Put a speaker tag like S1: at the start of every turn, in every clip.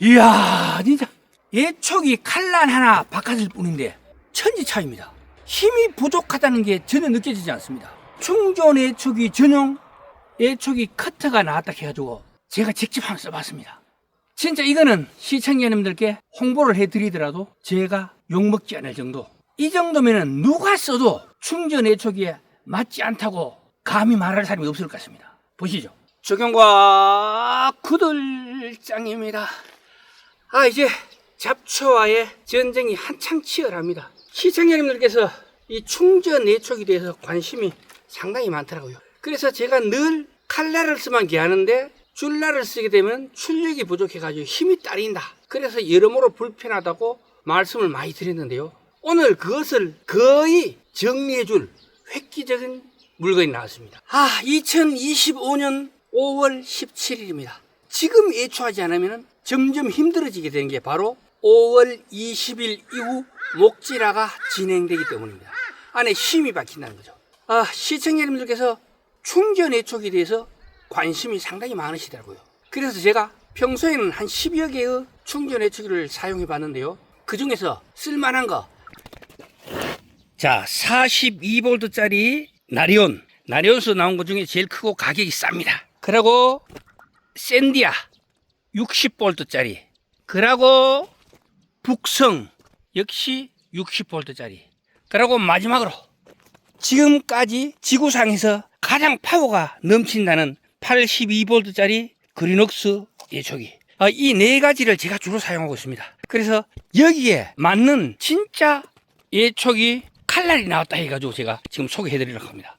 S1: 이야, 진짜 예촉이 칼날 하나 바꿨을 뿐인데 천지 차이입니다. 힘이 부족하다는 게 전혀 느껴지지 않습니다. 충전 예촉이 전용 예촉이 커터가 나왔다 해가지고 제가 직접 한번 써봤습니다. 진짜 이거는 시청자님들께 홍보를 해드리더라도 제가 욕먹지 않을 정도. 이 정도면은 누가 써도 충전 예촉이 맞지 않다고 감히 말할 사람이 없을 것 같습니다. 보시죠. 적용과 구들장입니다. 아 이제 잡초와의 전쟁이 한창 치열합니다. 시청자님들께서 이 충전 내촉에 대해서 관심이 상당히 많더라고요. 그래서 제가 늘 칼날을 쓰면 개하는데 줄날을 쓰게 되면 출력이 부족해가지고 힘이 딸린다. 그래서 여러모로 불편하다고 말씀을 많이 드렸는데요. 오늘 그것을 거의 정리해줄 획기적인 물건이 나왔습니다. 아, 2025년 5월 17일입니다. 지금 예초하지 않으면 점점 힘들어지게 되는 게 바로 5월 20일 이후 목질화가 진행되기 때문입니다. 안에 힘이 박힌다는 거죠. 아, 시청자님들께서 충전 예촉에 대해서 관심이 상당히 많으시더라고요. 그래서 제가 평소에는 한 10여 개의 충전 예촉기를 사용해 봤는데요. 그 중에서 쓸만한 거. 자, 42V짜리 나리온. 나리온에서 나온 것 중에 제일 크고 가격이 쌉니다. 그리고 샌디아 60V짜리. 그리고 북성 역시 60V짜리. 그리고 마지막으로 지금까지 지구상에서 가장 파워가 넘친다는 82V짜리 그린옥스 예초기. 아, 이네 가지를 제가 주로 사용하고 있습니다. 그래서 여기에 맞는 진짜 예초기 칼날이 나왔다 해가지고 제가 지금 소개해 드리려고 합니다.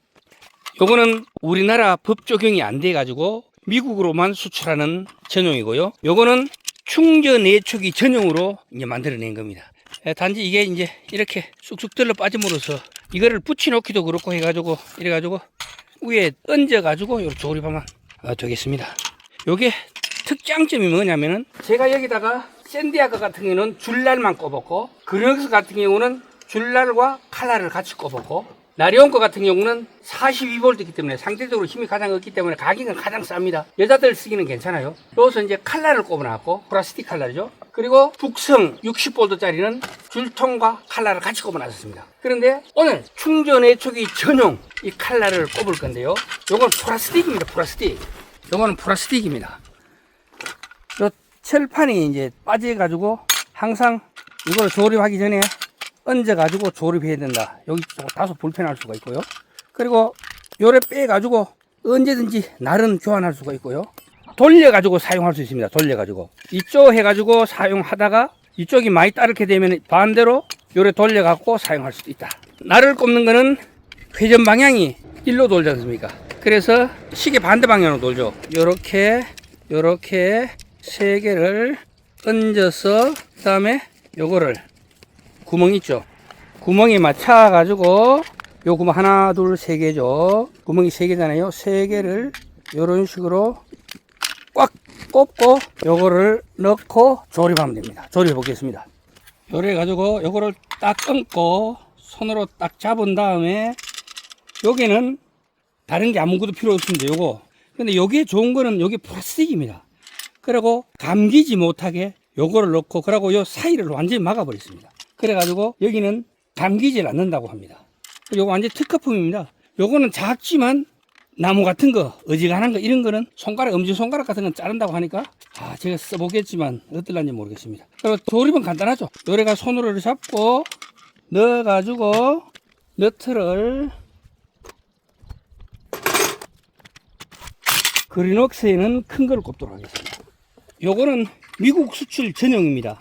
S1: 요거는 우리나라 법 적용이 안 돼 가지고 미국으로만 수출하는 전용이고요. 요거는 충전 예초기 전용으로 이제 만들어낸 겁니다. 에, 단지 이게 이제 이렇게 쑥쑥 들러 빠짐으로써 이거를 붙여놓기도 그렇고 해가지고 이래가지고 위에 얹어가지고 이렇게 조립하면 어, 되겠습니다. 요게 특장점이 뭐냐면은 제가 여기다가 샌디아크 같은 경우는 줄날만 꼽았고 그렉스 같은 경우는 줄날과 칼날을 같이 꼽았고 나리온 거 같은 경우는 42V이기 때문에 상대적으로 힘이 가장 없기 때문에 가격은 가장 쌉니다. 여자들 쓰기는 괜찮아요. 여기서 이제 칼날을 꼽아놨고 플라스틱 칼날이죠. 그리고 북성 60V짜리는 줄통과 칼날을 같이 꼽아놨습니다. 그런데 오늘 충전의 초기 전용 이 칼날을 꼽을 건데요. 요건 플라스틱입니다. 플라스틱. 요거는 플라스틱입니다. 요 철판이 이제 빠져가지고 항상 이걸 조립하기 전에 얹어가지고 조립해야 된다. 여기 좀 다소 불편할 수가 있고요. 그리고 요래 빼가지고 언제든지 날은 교환할 수가 있고요. 돌려가지고 사용할 수 있습니다. 돌려가지고 이쪽 해가지고 사용하다가 이쪽이 많이 따르게 되면 반대로 요래 돌려갖고 사용할 수도 있다. 날을 꼽는 거는 회전 방향이 일로 돌지 않습니까? 그래서 시계 반대 방향으로 돌죠. 요렇게 요렇게 세 개를 얹어서 그 다음에 요거를 구멍 있죠. 구멍에 맞춰 가지고 요 구멍 하나 둘 세 개죠. 구멍이 세 개잖아요. 세 개를 요런 식으로 꽉 꼽고 요거를 넣고 조립하면 됩니다. 조립해 보겠습니다. 요래 가지고 요거를 딱 끊고 손으로 딱 잡은 다음에 여기는 다른 게 아무것도 필요 없습니다. 요거. 근데 여기에 좋은 거는 여기 플라스틱입니다. 그리고 감기지 못하게 요거를 넣고 그리고 요 사이를 완전히 막아버렸습니다. 그래가지고 여기는 감기질 않는다고 합니다. 요거 완전 특허품입니다. 요거는 작지만 나무 같은 거, 어지간한 거 이런 거는 손가락, 엄지 손가락 같은 건 자른다고 하니까 아 제가 써보겠지만 어떨란지 모르겠습니다. 그리고 조립은 간단하죠. 요래가 손으로 잡고 넣어가지고 너트를 그린웍스에는 큰 걸 꼽도록 하겠습니다. 요거는 미국 수출 전용입니다.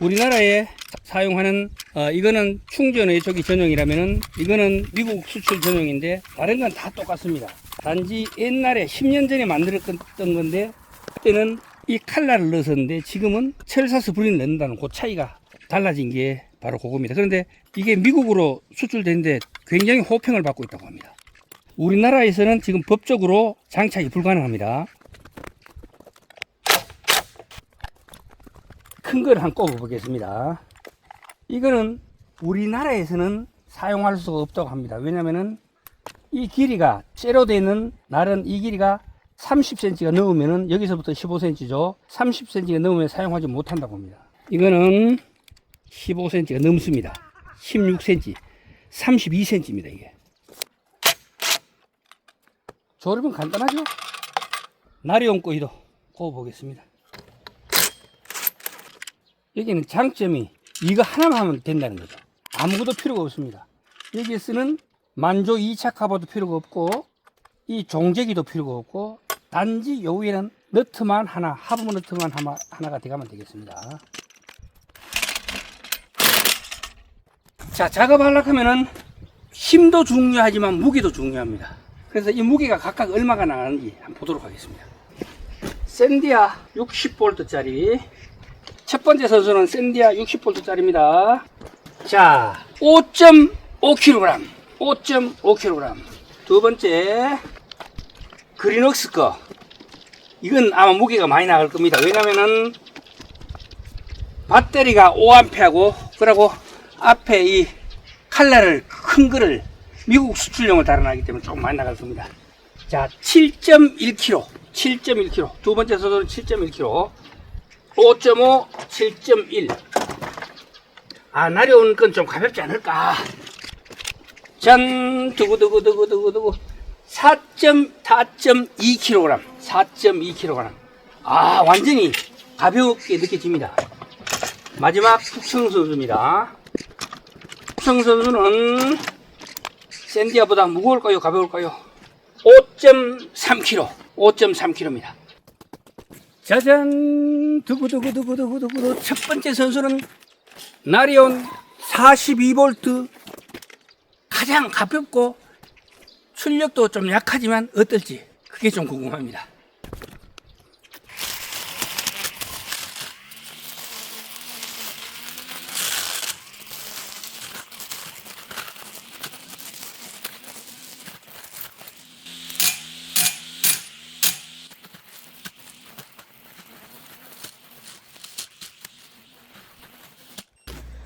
S1: 우리나라에 사용하는 어, 이거는 충전 외초기 전용이라면은 이거는 미국 수출 전용인데 다른 건 다 똑같습니다. 단지 옛날에 10년 전에 만들었던 건데 그때는 이 칼날을 넣었는데 지금은 철사스 불이 넣는다는 그 차이가 달라진 게 바로 그겁니다. 그런데 이게 미국으로 수출되는데 굉장히 호평을 받고 있다고 합니다. 우리나라에서는 지금 법적으로 장착이 불가능합니다. 큰 걸 한번 꼽아 보겠습니다. 이거는 우리나라에서는 사용할 수가 없다고 합니다. 왜냐면은 이 길이가 쇠로 되어 있는 날은 이 길이가 30cm가 넘으면은 여기서부터 15cm죠. 30cm가 넘으면 사용하지 못한다고 합니다. 이거는 15cm가 넘습니다. 16cm, 32cm입니다, 이게. 조립은 간단하죠? 나리온 꼬이도 구워 보겠습니다. 여기는 장점이 이거 하나만 하면 된다는 거죠. 아무것도 필요가 없습니다. 여기에 쓰는 만조 2차 카바도 필요가 없고 이 종제기도 필요가 없고 단지 요 위에는 너트만 하나 하부 너트만 하나, 하나가 들어가면 되겠습니다. 자 작업하려고 하면은 힘도 중요하지만 무게도 중요합니다. 그래서 이 무게가 각각 얼마가 나가는지 한번 보도록 하겠습니다. 샌디아 60V짜리 첫 번째 선수는 샌디아 60V짜리입니다. 자, 5.5kg, 5.5kg. 두 번째 그린웍스 거. 이건 아마 무게가 많이 나갈 겁니다. 왜냐면은 배터리가 5A하고 그러고 앞에 이 칼날을 큰 거를 미국 수출용을 달아나기 때문에 조금 많이 나갈 겁니다. 자, 7.1kg, 7.1kg. 두 번째 선수는 7.1kg. 5.5, 7.1. 아, 날려온 건좀 가볍지 않을까. 짠, 두구두구두구두구두구. 4.4.2kg. 4.2kg. 아, 완전히 가볍게 느껴집니다. 마지막 북청 선수입니다. 북청 선수는 샌디아보다 무거울까요? 가벼울까요? 5.3kg. 5.3kg입니다. 짜잔! 두구두구두구두구두구. 첫 번째 선수는 나리온 42V. 가장 가볍고 출력도 좀 약하지만 어떨지 그게 좀 궁금합니다.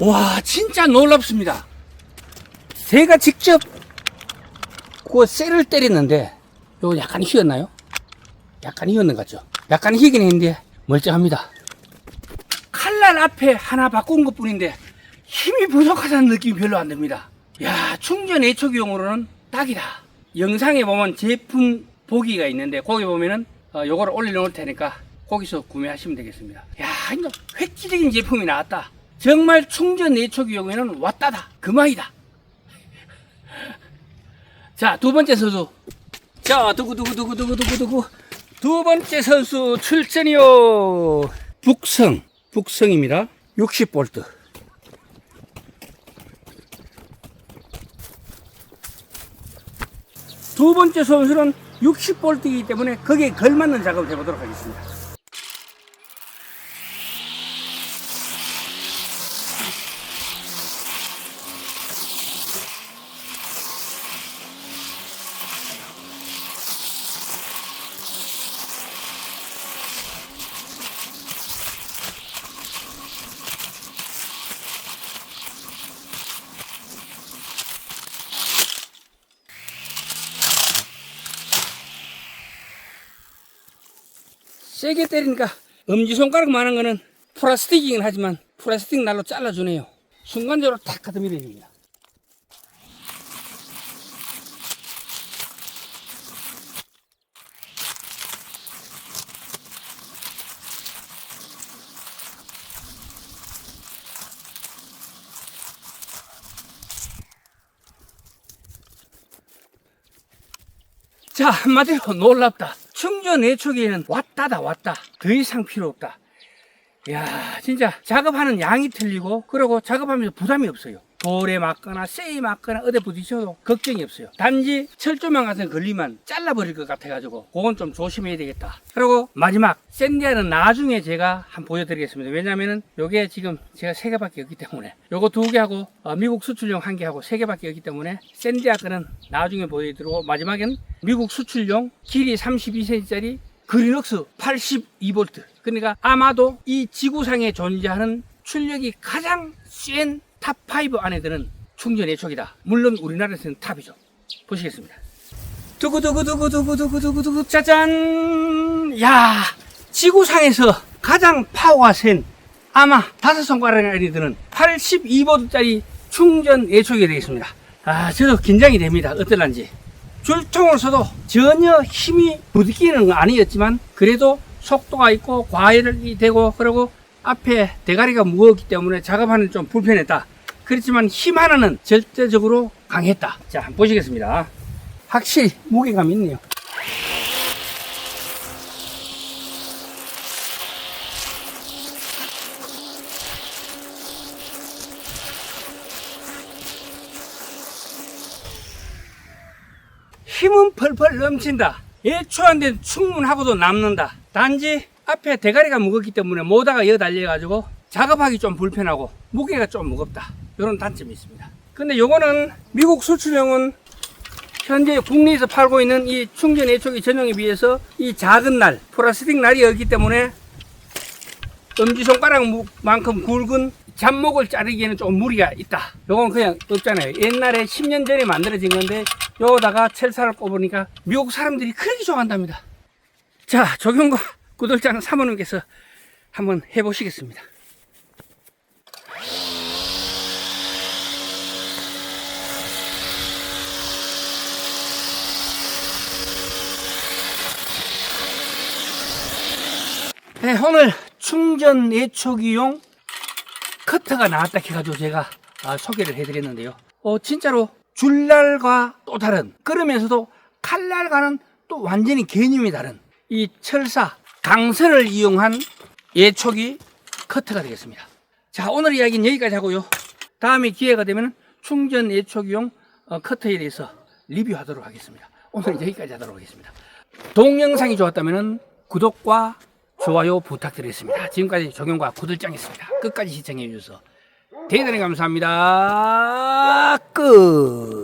S1: 와, 진짜 놀랍습니다. 제가 직접 그 쇠를 때렸는데, 요거 약간 휘었나요? 약간 휘었는 것 같죠? 약간 휘긴 했는데, 멀쩡합니다. 칼날 앞에 하나 바꾼 것 뿐인데, 힘이 부족하다는 느낌이 별로 안 듭니다. 야, 충전 애초기용으로는 딱이다. 영상에 보면 제품 보기가 있는데, 거기 보면은, 어, 요거를 올려놓을 테니까, 거기서 구매하시면 되겠습니다. 야, 이거 획기적인 제품이 나왔다. 정말 충전 내초기용에는 왔다다. 그만이다. 자, 두 번째 선수. 자, 두구두구두구두구두구두구. 두 번째 선수 출전이요. 북성. 북성입니다. 60V. 두 번째 선수는 60V이기 때문에 거기에 걸맞는 작업을 해보도록 하겠습니다. 세게 때리니까 엄지손가락만한 거는 플라스틱이긴 하지만 플라스틱 날로 잘라주네요. 순간적으로 탁 가서 밀어줍니다. 자, 한마디로 놀랍다. 충전 내초기에는 왔다다 왔다. 더 이상 필요 없다. 야, 진짜 작업하는 양이 틀리고 그리고 작업하면서 부담이 없어요. 돌에 맞거나 쇠에 맞거나 어디 부딪혀도 걱정이 없어요. 단지 철조망 같은 거 걸리면 잘라버릴 것 같아가지고 그건 좀 조심해야 되겠다. 그리고 마지막 샌디아는 나중에 제가 한번 보여드리겠습니다. 왜냐면은 요게 지금 제가 세 개밖에 없기 때문에 요거 두 개하고 어, 미국 수출용 한 개하고 세 개밖에 없기 때문에 샌디아 거는 나중에 보여드리고 마지막엔 미국 수출용 길이 32cm짜리 그린웍스 82V. 그러니까 아마도 이 지구상에 존재하는 출력이 가장 센 탑5 안에 드는 충전 예촉이다. 물론 우리나라에서는 탑이죠. 보시겠습니다. 두구두구두구두구두구두구 짜잔 야 지구상에서 가장 파워가 센 아마 다섯 손가락 안에 드는 82보드짜리 충전 예초기 되겠습니다 아 저도 긴장이 됩니다 어떨란지 줄통으로서도 전혀 힘이 부딪히는 건 아니었지만 그래도 속도가 있고 과열이 되고 그리고 앞에 대가리가 무거웠기 때문에 작업하는 좀 불편했다 그렇지만 힘 하나는 절대적으로 강했다 자 한번 보시겠습니다 확실히 무게감이 있네요. 힘은 펄펄 넘친다. 예초한데 충분하고도 남는다. 단지 앞에 대가리가 무겁기 때문에 모다가 여 달려가지고 작업하기 좀 불편하고 무게가 좀 무겁다. 이런 단점이 있습니다. 근데 요거는 미국 수출용은 현재 국내에서 팔고 있는 이 충전 애초기 전용에 비해서 이 작은 날, 플라스틱 날이 없기 때문에 엄지손가락만큼 굵은 잡목을 자르기에는 좀 무리가 있다. 요건 그냥 없잖아요. 옛날에 10년 전에 만들어진 건데 요거다가 철사를 꼽으니까 미국 사람들이 그렇게 좋아한답니다. 자, 조경과 구독자는 사모님께서 한번 해보시겠습니다. 네, 오늘 충전 예초기용 커터가 나왔다 해가지고 제가 아, 소개를 해드렸는데요. 어, 진짜로 줄날과 또 다른, 그러면서도 칼날과는 또 완전히 개념이 다른 이 철사, 강선을 이용한 예초기 커터가 되겠습니다. 자, 오늘 이야기는 여기까지 하고요. 다음에 기회가 되면 충전 예초기용 어, 커터에 대해서 리뷰하도록 하겠습니다. 오늘 여기까지 하도록 하겠습니다. 동영상이 좋았다면 구독과 좋아요 부탁드리겠습니다. 지금까지 정용과 구들장이었습니다. 끝까지 시청해 주셔서 대단히 감사합니다. 끝.